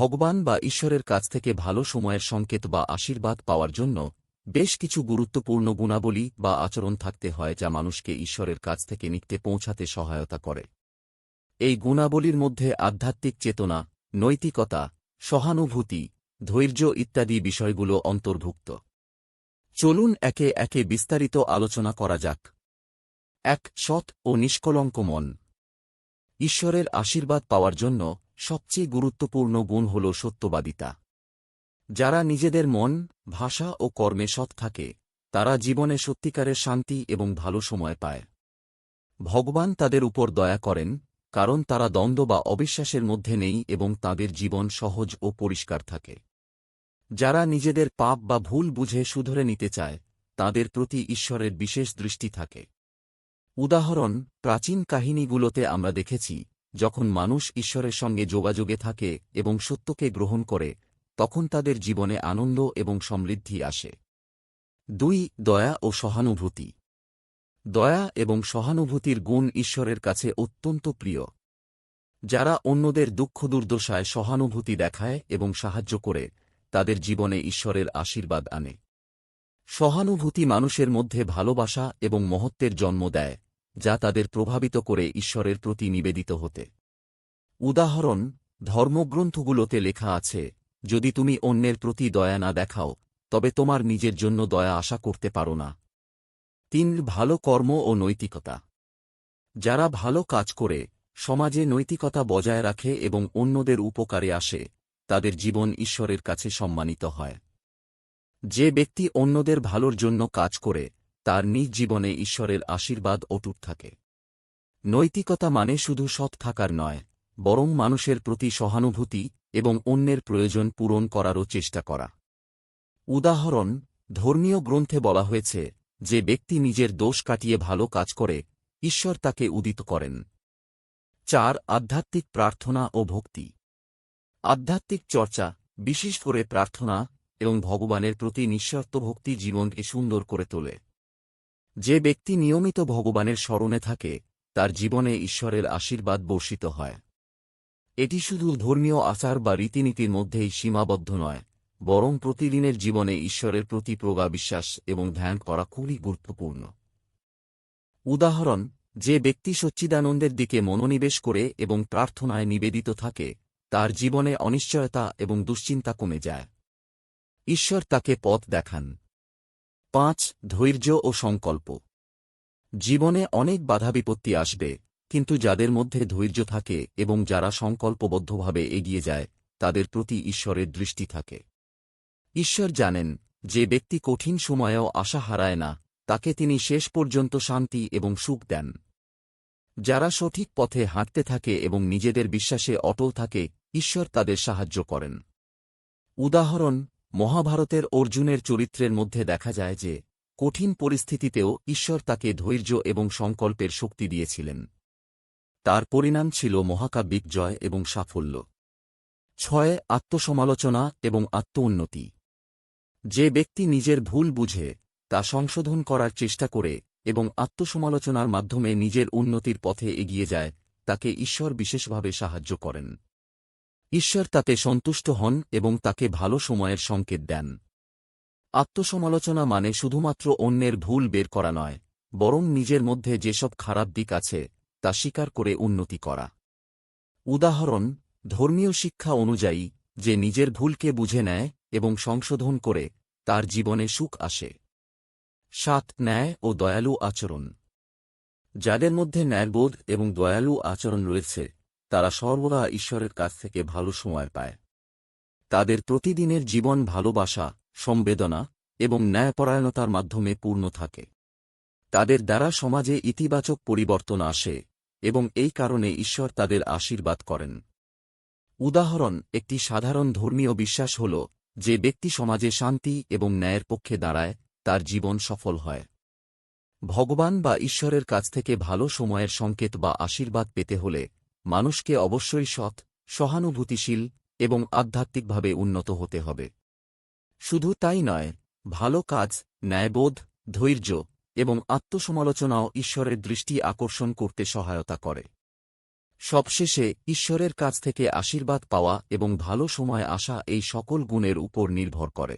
ভগবান বা ঈশ্বরের কাছ থেকে ভালো সময়ের সংকেত বা আশীর্বাদ পাওয়ার জন্য বেশ কিছু গুরুত্বপূর্ণ গুণাবলী বা আচরণ থাকতে হয় যা মানুষকে ঈশ্বরের কাছ থেকে নিত্যে পৌঁছাতে সহায়তা করে। এই গুণাবলীর মধ্যে আধ্যাত্মিক চেতনা, নৈতিকতা, সহানুভূতি, ধৈর্য ইত্যাদি বিষয়গুলো অন্তর্ভুক্ত। চলুন একে একে বিস্তারিত আলোচনা করা যাক। এক, সৎ ও নিষ্কলঙ্ক মন। ঈশ্বরের আশীর্বাদ পাওয়ার জন্য সবচেয়ে গুরুত্বপূর্ণ গুণ হল সত্যবাদিতা। যারা নিজেদের মন, ভাষা ও কর্মে সৎ থাকে, তারা জীবনে সত্যিকারের শান্তি এবং ভালো সময় পায়। ভগবান তাদের উপর দয়া করেন, কারণ তারা দ্বন্দ্ব বা অবিশ্বাসের মধ্যে নেই এবং তাদের জীবন সহজ ও পরিষ্কার থাকে। যারা নিজেদের পাপ বা ভুল বুঝে শুধরে নিতে চায়, তাদের প্রতি ঈশ্বরের বিশেষ দৃষ্টি থাকে। উদাহরণ, প্রাচীন কাহিনীগুলোতে আমরা দেখেছি যখন মানুষ ঈশ্বরের সঙ্গে যোগাযোগে থাকে এবং সত্যকে গ্রহণ করে, তখন তাদের জীবনে আনন্দ এবং সমৃদ্ধি আসে। দুই, দয়া ও সহানুভূতি। দয়া এবং সহানুভূতির গুণ ঈশ্বরের কাছে অত্যন্ত প্রিয়। যারা অন্যদের দুঃখ দুর্দশায় সহানুভূতি দেখায় এবং সাহায্য করে, তাদের জীবনে ঈশ্বরের আশীর্বাদ আনে। সহানুভূতি মানুষের মধ্যে ভালোবাসা এবং মহত্বের জন্ম দেয়। যা তাদের প্রভাবিত করে ঈশ্বরের প্রতি নিবেদিত হতে। উদাহরণ, ধর্মগ্রন্থগুলোতে লেখা আছে, যদি তুমি অন্যের প্রতি দয়া না দেখাও, তবে তোমার নিজের জন্য দয়া আশা করতে পারো না। তিন, ভালো কর্ম ও নৈতিকতা। যারা ভালো কাজ করে, সমাজে নৈতিকতা বজায় রাখে এবং অন্যদের উপকারে আসে, তাদের জীবন ঈশ্বরের কাছে সম্মানিত হয়। যে ব্যক্তি অন্যদের ভালোর জন্য কাজ করে তার নিজ জীবনে ঈশ্বরের আশীর্বাদ অটুট থাকে। নৈতিকতা মানে শুধু সৎ থাকার নয়, বরং মানুষের প্রতি সহানুভূতি এবং অন্যের প্রয়োজন পূরণ করারও চেষ্টা করা। উদাহরণ, ধর্মীয় গ্রন্থে বলা হয়েছে যে ব্যক্তি নিজের দোষ কাটিয়ে ভালো কাজ করে, ঈশ্বর তাকে উদিত করেন। চার, আধ্যাত্মিক প্রার্থনা ও ভক্তি। আধ্যাত্মিক চর্চা, বিশেষ করে প্রার্থনা এবং ভগবানের প্রতি নিঃস্বার্থ ভক্তি জীবনকে সুন্দর করে তোলে। যে ব্যক্তি নিয়মিত ভগবানের স্মরণে থাকে, তার জীবনে ঈশ্বরের আশীর্বাদ বর্ষিত হয়। এটি শুধু ধর্মীয় আচার বা রীতিনীতির মধ্যেই সীমাবদ্ধ নয়, বরং প্রতিদিনের জীবনে ঈশ্বরের প্রতি প্রগা বিশ্বাস এবং ধ্যান করা খুবই গুরুত্বপূর্ণ। উদাহরণ, যে ব্যক্তি সচ্চিদানন্দের দিকে মনোনিবেশ করে এবং প্রার্থনায় নিবেদিত থাকে, তার জীবনে অনিশ্চয়তা এবং দুশ্চিন্তা কমে যায়। ঈশ্বর তাকে পথ দেখান। পাঁচ, ধৈর্য ও সংকল্প। জীবনে অনেক বাধা বিপত্তি আসবে, কিন্তু যাদের মধ্যে ধৈর্য থাকে এবং যারা সংকল্পবদ্ধভাবে এগিয়ে যায়, তাদের প্রতি ঈশ্বরের দৃষ্টি থাকে। ঈশ্বর জানেন, যে ব্যক্তি কঠিন সময়েও আশা হারায় না, তাকে তিনি শেষ পর্যন্ত শান্তি এবং সুখ দেন। যারা সঠিক পথে হাঁটতে থাকে এবং নিজেদের বিশ্বাসে অটল থাকে, ঈশ্বর তাদের সাহায্য করেন। উদাহরণ মহাভারতের অর্জুনের চরিত্রের মধ্যে দেখা যায় যে, কঠিন পরিস্থিতিতেও ঈশ্বর তাকে ধৈর্য এবং সংকল্পের শক্তি দিয়েছিলেন। তার পরিণাম ছিল মহাকাব্যিক জয় এবং সাফল্য। ছয়, আত্মসমালোচনা এবং আত্ম উন্নতি যে ব্যক্তি নিজের ভুল বুঝে, তা সংশোধন করার চেষ্টা করে এবং আত্মসমালোচনার মাধ্যমে নিজের উন্নতির পথে এগিয়ে যায়, তাকে ঈশ্বর বিশেষভাবে সাহায্য করেন। ঈশ্বর তাতে সন্তুষ্ট হন এবং তাকে ভালো সময়ের সংকেত দেন। আত্মসমালোচনা মানে শুধুমাত্র অন্যের ভুল বের করা নয়, বরং নিজের মধ্যে যেসব খারাপ দিক আছে, তা স্বীকার করে উন্নতি করা। উদাহরণ, ধর্মীয় শিক্ষা অনুযায়ী, যে নিজের ভুলকে বুঝে নেয় এবং সংশোধন করে, তার জীবনে সুখ আসে। সাত, ন্যায় ও দয়ালু আচরণ। যাদের মধ্যে ন্যায়বোধ এবং দয়ালু আচরণ রয়েছে তারা সর্বদা ঈশ্বরের কাছ থেকে ভালো সময় পায়। তাদের প্রতিদিনের জীবন ভালোবাসা সংবেদনা এবং ন্যায়পরায়ণতার মাধ্যমে পূর্ণ থাকে। তাদের দ্বারা সমাজে ইতিবাচক পরিবর্তন আসে এবং এই কারণে ঈশ্বর তাদের আশীর্বাদ করেন। উদাহরণ, একটি সাধারণ ধর্মীয় বিশ্বাস হল, যে ব্যক্তি সমাজে শান্তি এবং ন্যায়ের পক্ষে দাঁড়ায়, তার জীবন সফল হয়। ভগবান বা ঈশ্বরের কাছ থেকে ভালো সময়ের সংকেত বা আশীর্বাদ পেতে হলে মানুষকে অবশ্যই সৎ, সহানুভূতিশীল এবং আধ্যাত্মিকভাবে উন্নত হতে হবে। শুধু তাই নয়, ভালো কাজ, ন্যায়বোধ, ধৈর্য এবং আত্মসমালোচনাও ঈশ্বরের দৃষ্টি আকর্ষণ করতে সহায়তা করে। সবশেষে, ঈশ্বরের কাছ থেকে আশীর্বাদ পাওয়া এবং ভালো সময় আসা এই সকল গুণের উপর নির্ভর করে।